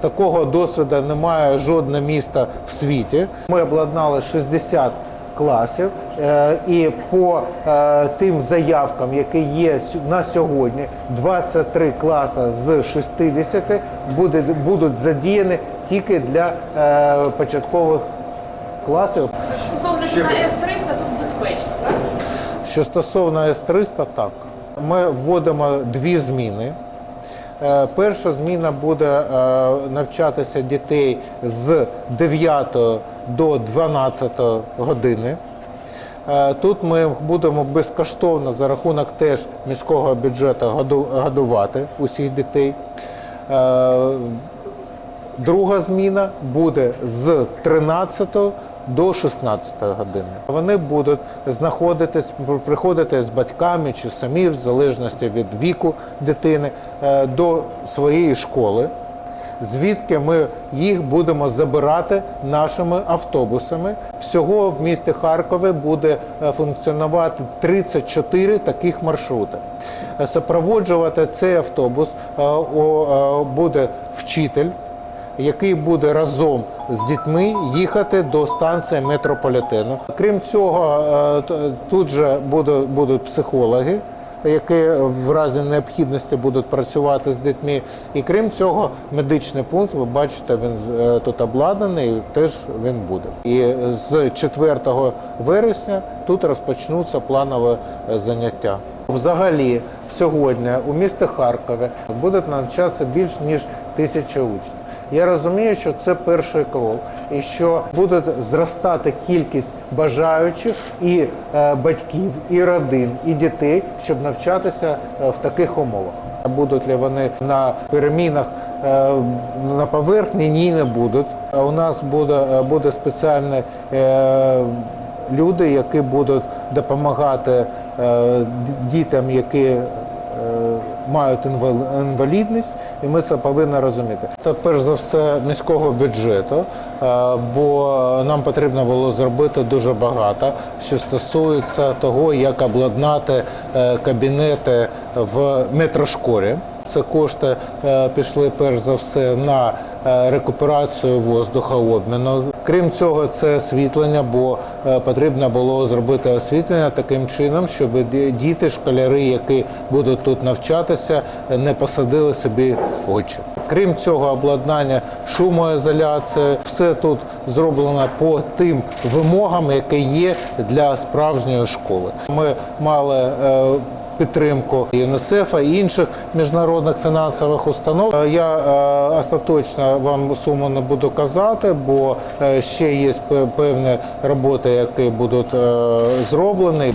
Такого досвіду немає жодне місто в світі. Ми обладнали 60 класів, е, і по е, тим заявкам, які є на сьогодні, 23 класи з 60 буде, будуть задіяні тільки для е, початкових класів. З огляду на С-300 тут безпечно, так? Що стосовно С-300, так. Ми вводимо дві зміни. Е, Перша зміна буде е, навчатися дітей з 9 до 12 години. Е, Тут ми будемо безкоштовно за рахунок теж міського бюджету годувати усіх дітей. Друга зміна буде з 13 до 16 години. Вони будуть знаходитись, приходити з батьками чи самі, в залежності від віку дитини, е, до своєї школи. Звідки ми їх будемо забирати нашими автобусами. Всього в місті Харкові буде е, функціонувати 34 таких маршрути. Е, Супроводжувати цей автобус буде вчитель який буде разом з дітьми їхати до станції метрополітену. Крім цього, е, тут же будуть психологи. Які в разі необхідності будуть працювати з дітьми, і крім цього, медичний пункт, ви бачите, він е, тут обладнаний, теж він буде. І з 4 вересня тут розпочнуться планові е, заняття. Взагалі, сьогодні у місті Харкові буде навчатися більш ніж тисяча учнів. Я розумію, що це перший крок, і що буде зростати кількість бажаючих і е, батьків, і родин, і дітей, щоб навчатися е, в таких умовах. Будуть ли вони на перемінах е, на поверхні? Ні, не будуть. У нас буде, е, буде спеціальне. Е, люди, які будуть допомагати е, дітям, які мають інвалідність, і ми це повинні розуміти. Це перш за все міського бюджету, е, бо нам потрібно було зробити дуже багато, що стосується того, як обладнати е, кабінети в метрошколі. Це кошти е, пішли перш за все на рекуперацію воздухообміну. Крім цього, це освітлення, бо е, потрібно було зробити освітлення таким чином, щоб діти, школяри, які будуть тут навчатися, е, не посадили собі очі. Крім цього, обладнання шумоізоляції, все тут зроблено по тим вимогам, які є для справжньої школи. Ми мали е, підтримку ЮНІСЕФ і інших міжнародних фінансових установ. Е, Я е, остаточно вам суму не буду казати, бо е, ще є певні роботи, які будуть зроблені.